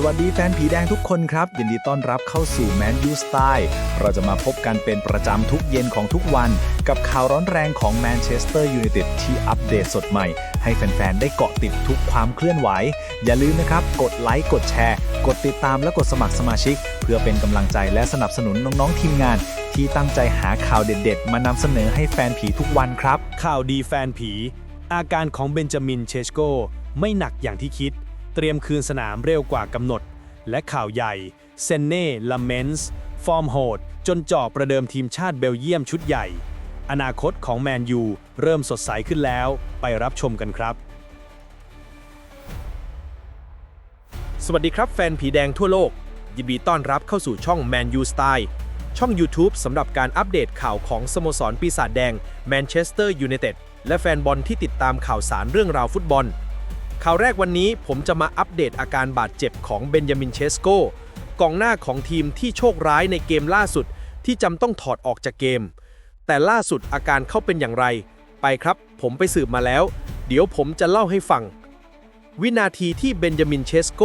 สวัสดีแฟนผีแดงทุกคนครับ ยินดีต้อนรับเข้าสู่แมนยูสไตล์เราจะมาพบกันเป็นประจำทุกเย็นของทุกวัน กับข่าวร้อนแรงของแมนเชสเตอร์ยูไนเต็ดที่อัปเดตสดใหม่ ให้แฟน ๆ ได้เกาะติดทุกความเคลื่อนไหว อย่าลืมนะครับ กดไลค์กดแชร์ กดติดตามและกดสมัครสมาชิก เพื่อเป็นกำลังใจและสนับสนุนน้อง ๆ ทีมงาน ที่ตั้งใจหาข่าวเด็ด ๆ มานำเสนอให้แฟนผีทุกวันครับ ข่าวดีแฟนผี อาการของเบนจามินเชชโกไม่หนักอย่างที่คิด เตรียมคืนสนามเร็วกว่ากำหนด และข่าวใหญ่เซนเน่ลาเมนส์ฟอร์มโหด จนจ่อประเดิมทีมชาติเบลเยียมชุดใหญ่ อนาคตของแมนยูเริ่มสดใสขึ้นแล้ว ไปรับชมกันครับ สวัสดีครับแฟนผีแดงทั่วโลก ยินดีต้อนรับเข้าสู่ช่อง Man U Style ช่อง YouTube สำหรับการอัปเดตข่าวของสโมสรปีศาจแดงแมนเชสเตอร์ยูไนเต็ดและแฟนบอลที่ติดตามข่าวสารเรื่องราวฟุตบอล ข่าวแรกวันนี้ผมจะมาอัปเดตอาการบาดเจ็บของเบนจามินเชสโกกองหน้าของทีมที่โชคร้ายในเกมล่าสุด ที่จำต้องถอดออกจากเกม แต่ล่าสุดอาการเขาเป็นอย่างไร ไปครับ ผมไปสืบมาแล้ว เดี๋ยวผมจะเล่าให้ฟัง วินาทีที่เบนจามินเชสโก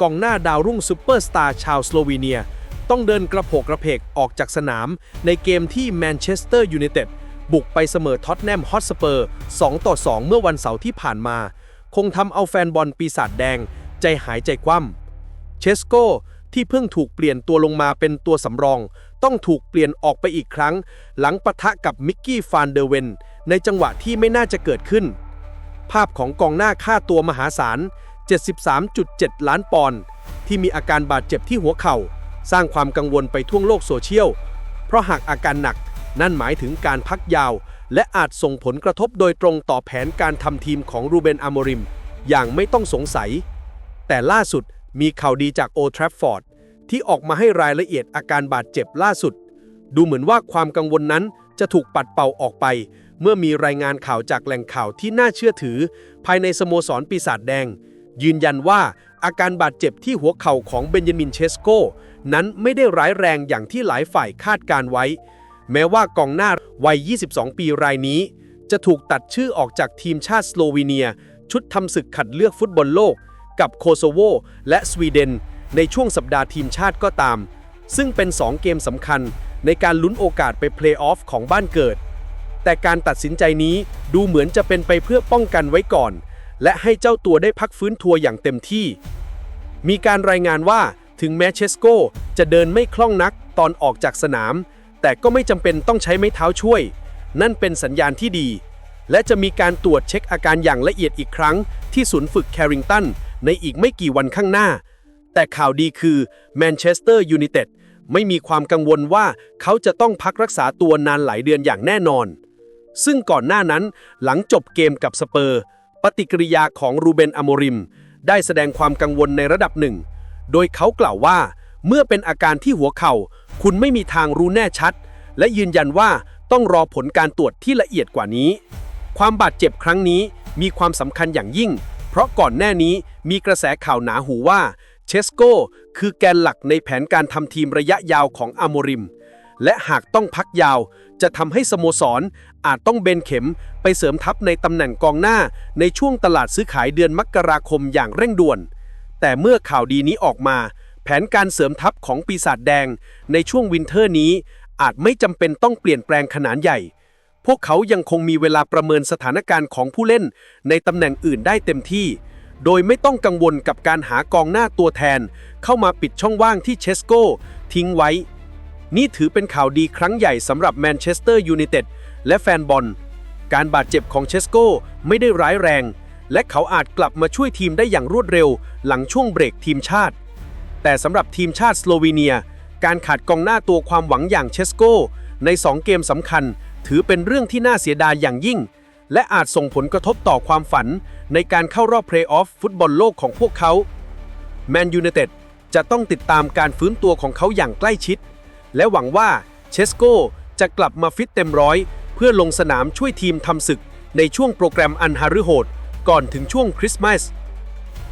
กองหน้าดาวรุ่งซูเปอร์สตาร์ชาวสโลวีเนีย ต้องเดินกระโผกกระเพกออกจากสนาม ในเกมที่แมนเชสเตอร์ยูไนเต็ดบุกไปเสมอท็อตแนมฮอตสเปอร์ 2 ต่อ 2 เมื่อวันเสาร์ที่ผ่านมา คงทำเอาแฟนบอลปีศาจแดง ใจหายใจคว่ำเชสโกที่เพิ่งถูกเปลี่ยนตัวลงมาเป็นตัวสำรอง ต้องถูกเปลี่ยนออกไปอีกครั้ง หลังปะทะกับมิกกี้ฟานเดอร์เวน ในจังหวะที่ไม่น่าจะเกิดขึ้น ภาพของกองหน้าค่าตัวมหาศาล 73.7 ล้านปอนด์ที่มีอาการบาดเจ็บที่หัวเข่า สร้างความกังวลไปทั่วโลกโซเชียล เพราะหากอาการหนักนั่นหมายถึงการพักยาว และอาจส่งผลกระทบโดยตรงต่อแผนการทำทีมของรูเบนอามริม อย่างไม่ต้องสงสัย แต่ล่าสุดมีข่าวดีจากโอทรัฟฟอร์ดที่ออกมาให้รายละเอียดอาการบาดเจ็บล่าสุด ดูเหมือนว่าความกังวลนั้นจะถูกปัดเป่าออกไป เมื่อมีรายงานข่าวจากแหล่งข่าวที่น่าเชื่อถือ ภายในสโมสรปีศาจแดง ยืนยันว่าอาการบาดเจ็บที่หัวเข่าของเบนจามินเชสโกนั้นไม่ได้ร้ายแรงอย่างที่หลายฝ่ายคาดการไว้ แม้ว่ากองหน้าวัย 22 ปีรายนี้ จะถูกตัดชื่อออกจากทีมชาติสโลวีเนีย ชุดทำศึกขัดเลือกฟุตบอลโลก กับโคโซโวและสวีเดน ในช่วงสัปดาห์ทีมชาติก็ตาม ซึ่งเป็น 2 เกมสำคัญในการลุ้นโอกาสไปเพลย์ออฟของบ้านเกิด แต่การตัดสินใจนี้ดูเหมือนจะเป็นไปเพื่อป้องกันไว้ก่อน และให้เจ้าตัวได้พักฟื้นทัวร์อย่างเต็มที่ มีการรายงานว่าถึงแม้เชสโกจะเดินไม่คล่องนักตอนออกจากสนาม แต่ก็ไม่จำเป็นต้องใช้ไม้เท้าช่วย นั่นเป็นสัญญาณที่ดี และจะมีการตรวจเช็คอาการอย่างละเอียดอีกครั้ง ที่ศูนย์ฝึกแคริงตันในอีกไม่กี่วันข้างหน้า แต่ข่าวดีคือแมนเชสเตอร์ยูไนเต็ดไม่มีความกังวลว่าเขาจะต้องพักรักษาตัวนานหลายเดือนอย่างแน่นอน ซึ่งก่อนหน้านั้นหลังจบเกมกับสเปอร์ ปฏิกิริยาของรูเบนอโมริม ได้แสดงความกังวลในระดับหนึ่ง โดยเขากล่าวว่า เมื่อเป็นอาการที่หัวเข่า คุณไม่มีทางรู้แน่ชัด และยืนยันว่าต้องรอผลการตรวจที่ละเอียดกว่านี้ ความบาดเจ็บครั้งนี้มีความสำคัญอย่างยิ่ง เพราะก่อนหน้านี้มีกระแสข่าวหนาหูว่าเชสโกคือแกนหลักในแผนการทำทีมระยะยาวของอโมริม และหากต้องพักยาว จะทำให้สโมสร อาจต้องเบนเข็มไปเสริมทัพในตำแหน่งกองหน้าในช่วงตลาดซื้อขายเดือนมกราคมอย่างเร่งด่วน แต่เมื่อข่าวดีนี้ออกมา แผนการเสริมทัพของปีศาจแดงในช่วงวินเทอร์นี้ อาจไม่จำเป็นต้องเปลี่ยนแปลงขนาดใหญ่ พวกเขายังคงมีเวลาประเมินสถานการณ์ของผู้เล่นในตำแหน่งอื่นได้เต็มที่ โดยไม่ต้องกังวลกับการหากองหน้าตัวแทน เข้ามาปิดช่องว่างที่เชสโกทิ้งไว้ นี่ถือเป็นข่าวดีครั้งใหญ่สำหรับแมนเชสเตอร์ยูไนเต็ดและแฟนบอล การบาดเจ็บของเชสโกไม่ได้ร้ายแรง และเขาอาจกลับมาช่วยทีมได้อย่างรวดเร็ว หลังช่วงเบรกทีมชาติ แต่สำหรับทีมชาติสโลวีเนีย การขาดกองหน้าตัวความหวังอย่างเชสโกใน 2 เกมสำคัญ ถือเป็นเรื่องที่น่าเสียดายอย่างยิ่ง และอาจส่งผลกระทบต่อความฝันในการเข้ารอบเพลย์ออฟฟุตบอลโลกของพวกเขาแมนยูไนเต็ดจะต้องติดตามการฟื้นตัวของเขาอย่างใกล้ชิด และหวังว่าเชสโกจะกลับมาฟิตเต็มร้อย เพื่อลงสนามช่วยทีมทำศึกในช่วงโปรแกรมอันฮารุโหดก่อนถึงช่วงคริสต์มาส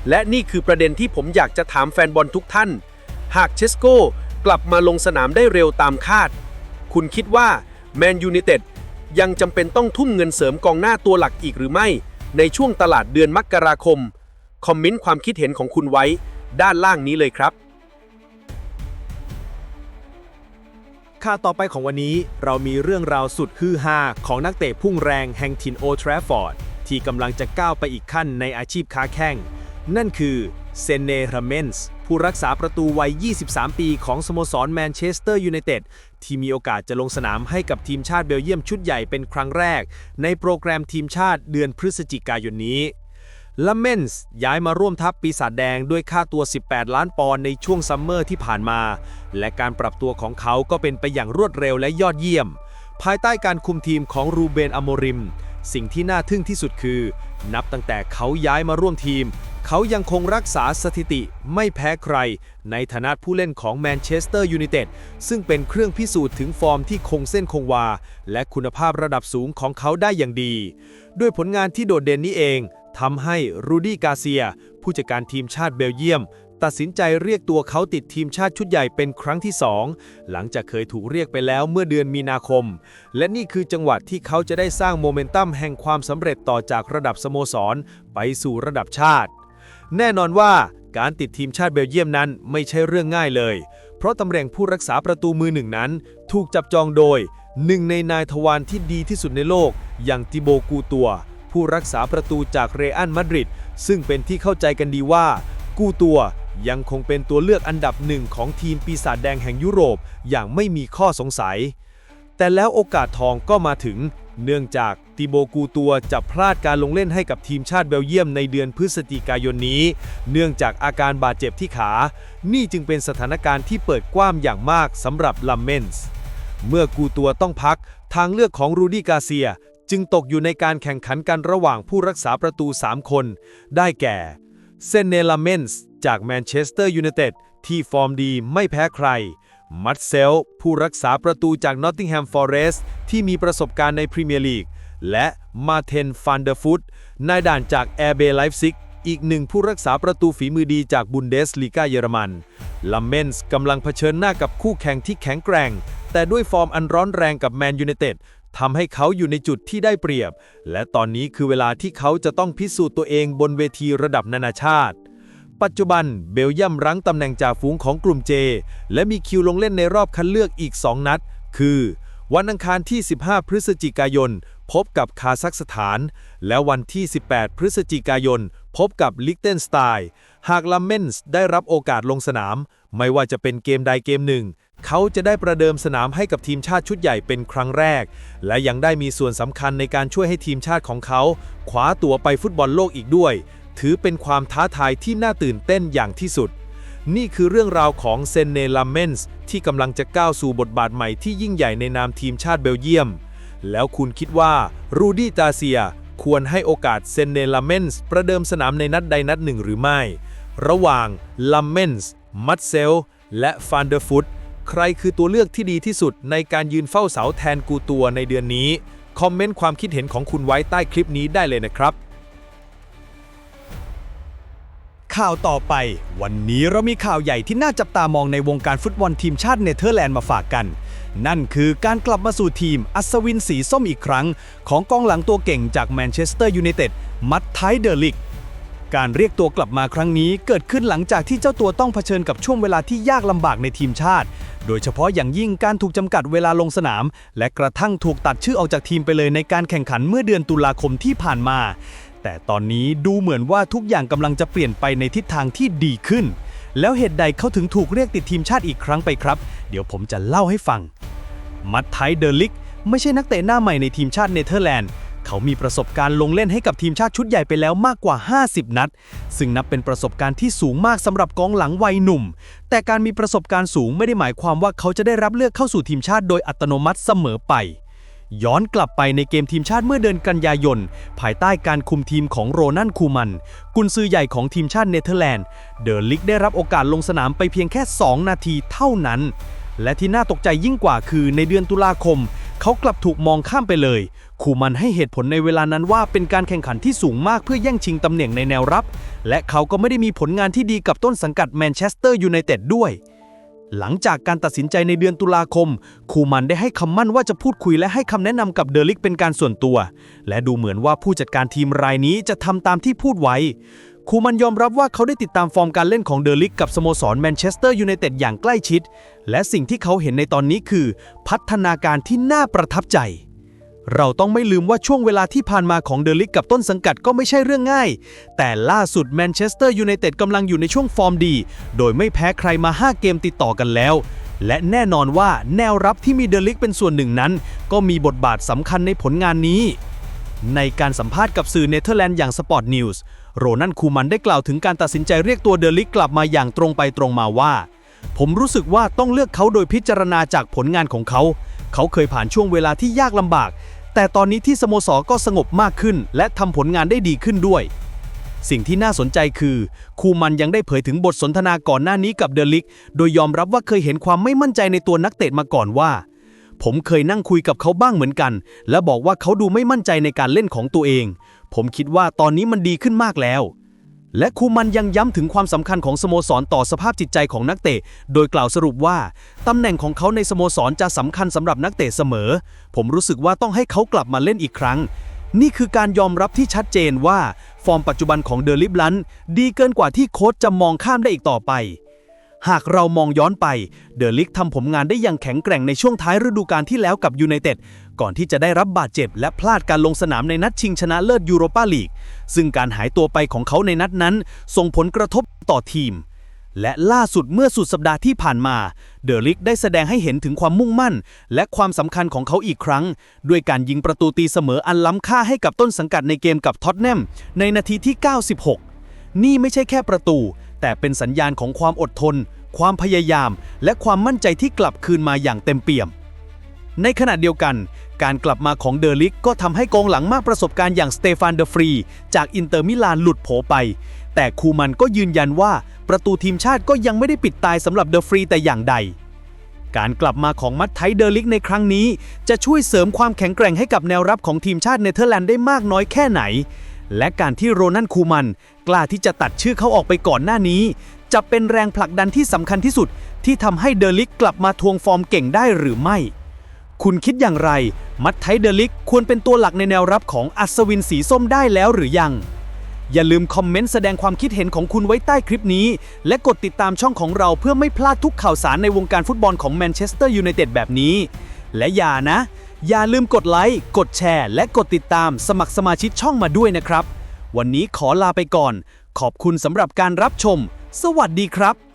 และนี่คือประเด็นที่ผมอยากจะถามแฟนบอลทุกท่าน หากเชสโกกลับมาลงสนามได้เร็วตามคาด คุณคิดว่าแมนยูไนเต็ดยังจำเป็นต้องทุ่มเงินเสริมกองหน้าตัวหลักอีกหรือไม่ ในช่วงตลาดเดือนมกราคม คอมเมนต์ความคิดเห็นของคุณไว้ ด้านล่างนี้เลยครับข่าวต่อไปของวันนี้เรามีเรื่องราวสุดฮือฮาของนักเตะพุ่งแรงแห่งถิ่นโอทราฟอร์ด ที่กำลังจะก้าวไปอีกขั้นในอาชีพค้าแข่ง นั่นคือเซเนราเมนส์ผู้รักษาประตูวัย 23 ปีของสโมสรแมนเชสเตอร์ยูไนเต็ดที่มีโอกาสจะลงสนามให้กับทีมชาติเบลเยียมชุดใหญ่เป็นครั้งแรก ในโปรแกรมทีมชาติเดือนพฤศจิกายนนี้ลัมเมนส์ย้ายมาร่วมทัพปีศาจแดงด้วยค่าตัว 18 ล้านปอนด์ในช่วงซัมเมอร์ที่ผ่านมา และการปรับตัวของเขาก็เป็นไปอย่างรวดเร็วและยอดเยี่ยม ภายใต้การคุมทีมของรูเบนอโมริม สิ่งที่น่าทึ่งที่สุดคือ นับตั้งแต่เขาย้ายมาร่วมทีม เขายังคงรักษาสถิติไม่แพ้ใคร ในฐานะผู้เล่นของแมนเชสเตอร์ยูไนเต็ดซึ่งเป็นเครื่องพิสูจน์ถึงฟอร์มที่คงเส้นคงวา และคุณภาพระดับสูงของเขาได้อย่างดี ด้วยผลงานที่โดดเด่นนี้เองทำให้รูดี้กาเซีย ผู้จัดการทีมชาติเบลเยียม ตัดสินใจเรียกตัวเขาติดทีมชาติชุดใหญ่เป็นครั้งที่สองหลังจากเคยถูกเรียกไปแล้วเมื่อเดือนมีนาคม และนี่คือจังหวะที่เขาจะได้สร้างโมเมนตัมแห่งความสำเร็จต่อจากระดับสโมสร ไปสู่ระดับชาติ แน่นอนว่าการติดทีมชาติเบลเยียมนั้นไม่ใช่เรื่องง่ายเลย เพราะตำแหน่งผู้รักษาประตูมือหนึ่งนั้น ถูกจับจองโดยหนึ่งในนายทวารที่ดีที่สุดในโลก อย่างติโบกูตัว ผู้รักษาประตูจากเรอัลมาดริดซึ่งเป็นที่เข้าใจกันดีว่า กูตัวยังคงเป็นตัวเลือกอันดับหนึ่งของทีมปีศาจแดงแห่งยุโรปอย่างไม่มีข้อสงสัย แต่แล้วโอกาสทองก็มาถึง เนื่องจากติโบกูตัวจะพลาดการลงเล่นให้กับทีมชาติเบลเยียมในเดือนพฤศจิกายนนี้ เนื่องจากอาการบาดเจ็บที่ขา นี่จึงเป็นสถานการณ์ที่เปิดกว้างอย่างมากสำหรับลัมเมนส์ เมื่อกูตัวต้องพัก ทางเลือกของรูดี้กาเซีย จึงตกอยู่ในการแข่งขันกันระหว่างผู้รักษาประตู 3 คน ได้แก่ เซนเนลาเมนส์จากแมนเชสเตอร์ยูไนเต็ดที่ฟอร์มดีไม่แพ้ใคร มัตเซล ผู้รักษาประตูจากนอตติงแฮมฟอร์เรสต์ที่มีประสบการณ์ในพรีเมียร์ลีก และมาเทนฟันเดอร์ฟุตนายด่านจากแอร์เบไลฟ์ซิกอีกหนึ่งผู้รักษาประตูฝีมือดีจากบุนเดสลีกาเยอรมันลัมเมนส์กำลังเผชิญหน้ากับคู่แข่งที่แข็งแกร่ง แต่ด้วยฟอร์มอันร้อนแรงกับแมนยูไนเต็ดทำให้เขาอยู่ในจุดที่ได้เปรียบ และตอนนี้คือเวลาที่เขาจะต้องพิสูจน์ตัวเองบนเวทีระดับนานาชาติ ปัจจุบันเบลเยียมรั้งตำแหน่งจ่าฝูงของกลุ่มเจและมีคิวลงเล่นในรอบคัดเลือกอีก 2 นัด คือ วันอังคารที่ 15 พฤศจิกายน พบกับคาซัคสถาน และวันที่ 18 พฤศจิกายน พบกับลิกเทนสไตน์หากลัมเมนส์ได้รับโอกาสลงสนาม ไม่ว่าจะเป็นเกมใดเกมหนึ่ง เขาจะได้ประเดิมสนามให้กับทีมชาติชุดใหญ่เป็นครั้งแรก และยังได้มีส่วนสำคัญในการช่วยให้ทีมชาติของเขาคว้าตั๋วไปฟุตบอลโลกอีกด้วย ถือเป็นความท้าทายที่น่าตื่นเต้นอย่างที่สุด นี่คือเรื่องราวของเซนเนลัมเมนส์ที่กำลังจะก้าวสู่บทบาทใหม่ที่ยิ่งใหญ่ในนามทีมชาติเบลเยียม แล้วคุณคิดว่ารูดี้ตาเซียควรให้โอกาสเซนเนลัมเมนส์ประเดิมสนามในนัดใดนัดหนึ่งหรือไม่ ระหว่างลัมเมนส์มัตเซล และฟานเดอร์ฟุต ใครคือตัวเลือกที่ดีที่สุดในการยืนเฝ้าเสาแทนกูตัวในเดือนนี้ คอมเมนต์ความคิดเห็นของคุณไว้ใต้คลิปนี้ได้เลยนะครับ ข่าวต่อไป วันนี้เรามีข่าวใหญ่ที่น่าจับตามองในวงการฟุตบอลทีมชาติเนเธอร์แลนด์มาฝากกัน นั่นคือการกลับมาสู่ทีมอัศวินสีส้มอีกครั้ง ของกองหลังตัวเก่งจากแมนเชสเตอร์ยูไนเต็ดมัตไทเดอร์ลิกการเรียกตัวกลับมาครั้งนี้เกิดขึ้นหลังจากที่เจ้าตัวต้องเผชิญกับช่วงเวลาที่ยากลำบากในทีมชาติ โดยเฉพาะอย่างยิ่งการถูกจำกัดเวลาลงสนาม และกระทั่งถูกตัดชื่อออกจากทีมไปเลยในการแข่งขันเมื่อเดือนตุลาคมที่ผ่านมา แต่ตอนนี้ดูเหมือนว่าทุกอย่างกำลังจะเปลี่ยนไปในทิศทางที่ดีขึ้น แล้วเหตุใดเขาถึงถูกเรียกติดทีมชาติอีกครั้งไปครับ เดี๋ยวผมจะเล่าให้ฟัง มัตไทเดอร์ลิก ไม่ใช่นักเตะหน้าใหม่ในทีมชาติเนเธอร์แลนด์ เขามีประสบการณ์ลงเล่นให้กับทีมชาติชุดใหญ่ไปแล้วมากกว่า 50 นัด ซึ่งนับเป็นประสบการณ์ที่สูงมากสำหรับกองหลังวัยหนุ่ม แต่การมีประสบการณ์สูงไม่ได้หมายความว่าเขาจะได้รับเลือกเข้าสู่ทีมชาติโดยอัตโนมัติเสมอไป ย้อนกลับไปในเกมทีมชาติเมื่อเดือนกันยายน ภายใต้การคุมทีมของโรนันคูมัน กุนซือใหญ่ของทีมชาติเนเธอร์แลนด์ เดอร์ลิกได้รับโอกาสลงสนามไปเพียงแค่ 2 นาทีเท่านั้น และที่น่าตกใจยิ่งกว่าคือในเดือนตุลาคม เขากลับถูกมองข้ามไปเลย คูมันให้เหตุผลในเวลานั้นว่าเป็นการแข่งขันที่สูงมากเพื่อแย่งชิงตำแหน่งในแนวรับ และเขาก็ไม่ได้มีผลงานที่ดีกับต้นสังกัดแมนเชสเตอร์ยูไนเต็ดด้วย หลังจากการตัดสินใจในเดือนตุลาคม คูมันได้ให้คำมั่นว่าจะพูดคุยและให้คำแนะนำกับเดอลิกเป็นการส่วนตัว และดูเหมือนว่าผู้จัดการทีมรายนี้จะทำตามที่พูดไว้ คูมันยอมรับว่าเขาได้ติดตามฟอร์มการเล่นของเดอลิกกับสโมสรแมนเชสเตอร์ยูไนเต็ดอย่างใกล้ชิด และสิ่งที่เขาเห็นในตอนนี้คือ พัฒนาการที่น่าประทับใจ เราต้องไม่ลืมว่าช่วงเวลาที่ผ่านมาของเดลิกกับต้นสังกัดก็ไม่ใช่เรื่องง่าย แต่ล่าสุดแมนเชสเตอร์ยูไนเต็ดกำลังอยู่ในช่วงฟอร์มดี โดยไม่แพ้ใครมา 5 เกมติดต่อกันแล้ว และแน่นอนว่าแนวรับที่มีเดลิกเป็นส่วนหนึ่งนั้น ก็มีบทบาทสำคัญในผลงานนี้ ในการสัมภาษณ์กับสื่อเนเธอร์แลนด์อย่างสปอร์ตนิวส์โรนันคูมันได้กล่าวถึงการตัดสินใจเรียกตัวเดลิกกลับมาอย่างตรงไปตรงมาว่า ผมรู้สึกว่าต้องเลือกเขาโดยพิจารณาจากผลงานของเขา เขาเคยผ่านช่วงเวลาที่ยากลำบาก แต่ตอนนี้ที่สโมสรก็สงบมากขึ้น และทำผลงานได้ดีขึ้นด้วย สิ่งที่น่าสนใจคือ คูมันยังได้เผยถึงบทสนทนาก่อนหน้านี้กับเดลิก โดยยอมรับว่าเคยเห็นความไม่มั่นใจในตัวนักเตะมาก่อนว่า ผมเคยนั่งคุยกับเขาบ้างเหมือนกัน และบอกว่าเขาดูไม่มั่นใจในการเล่นของตัวเอง ผมคิดว่าตอนนี้มันดีขึ้นมากแล้ว และคูมันยังย้ำถึงความสำคัญของสโมสรต่อสภาพจิตใจของนักเตะ โดยกล่าวสรุปว่า ตำแหน่งของเขาในสโมสรจะสำคัญสำหรับนักเตะเสมอ ผมรู้สึกว่าต้องให้เขากลับมาเล่นอีกครั้ง นี่คือการยอมรับที่ชัดเจนว่า ฟอร์มปัจจุบันของเดอลิฟลันดีเกินกว่าที่โค้ชจะมองข้ามได้อีกต่อไป หากเรามองย้อนไป เดอลิกทำผลงานได้อย่างแข็งแกร่งในช่วงท้ายฤดูกาลที่แล้วกับยูไนเต็ด ก่อนที่จะได้รับบาดเจ็บ และพลาดการลงสนามในนัดชิงชนะเลิศยูโรปาลีก ซึ่งการหายตัวไปของเขาในนัดนั้น ส่งผลกระทบต่อทีม และล่าสุดเมื่อสุดสัปดาห์ที่ผ่านมา เดอริกได้แสดงให้เห็นถึงความมุ่งมั่น และความสำคัญของเขาอีกครั้ง ด้วยการยิงประตูตีเสมออันล้ำค่าให้กับต้นสังกัดในเกมกับท็อตแนมในนาทีที่ 96 นี่ไม่ใช่แค่ประตู แต่เป็นสัญญาณของความอดทน ความพยายาม และความมั่นใจที่กลับคืนมาอย่างเต็มเปี่ยม ในขณะเดียวกัน การกลับมาของเดอลิกก็ทำให้กองหลังมากประสบการณ์อย่างสเตฟานเดฟรี จากอินเตอร์มิลานหลุดโผไป แต่คูมันก็ยืนยันว่าประตูทีมชาติก็ยังไม่ได้ปิดตายสำหรับเดฟรีแต่อย่างใด การกลับมาของมัตไทเดอลิกในครั้งนี้ จะช่วยเสริมความแข็งแกร่งให้กับแนวรับของทีมชาติเนเธอร์แลนด์ได้มากน้อยแค่ไหน และการที่โรนันคูมัน กล้าที่จะตัดชื่อเขาออกไปก่อนหน้านี้ จะเป็นแรงผลักดันที่สำคัญที่สุดที่ทำให้เดอลิกกลับมาทวงฟอร์มเก่งได้หรือไม่ คุณคิดอย่างไร มัตไทเดลิกควรเป็นตัวหลักในแนวรับของอัศวินสีส้มได้แล้วหรือยัง อย่าลืมคอมเมนต์แสดงความคิดเห็นของคุณไว้ใต้คลิปนี้ และกดติดตามช่องของเราเพื่อไม่พลาดทุกข่าวสารในวงการฟุตบอลของแมนเชสเตอร์ยูไนเต็ดแบบนี้ และอย่านะ อย่าลืมกดไลค์ กดแชร์ และกดติดตามสมัครสมาชิกช่องมาด้วยนะครับ วันนี้ขอลาไปก่อน ขอบคุณสำหรับการรับชม สวัสดีครับ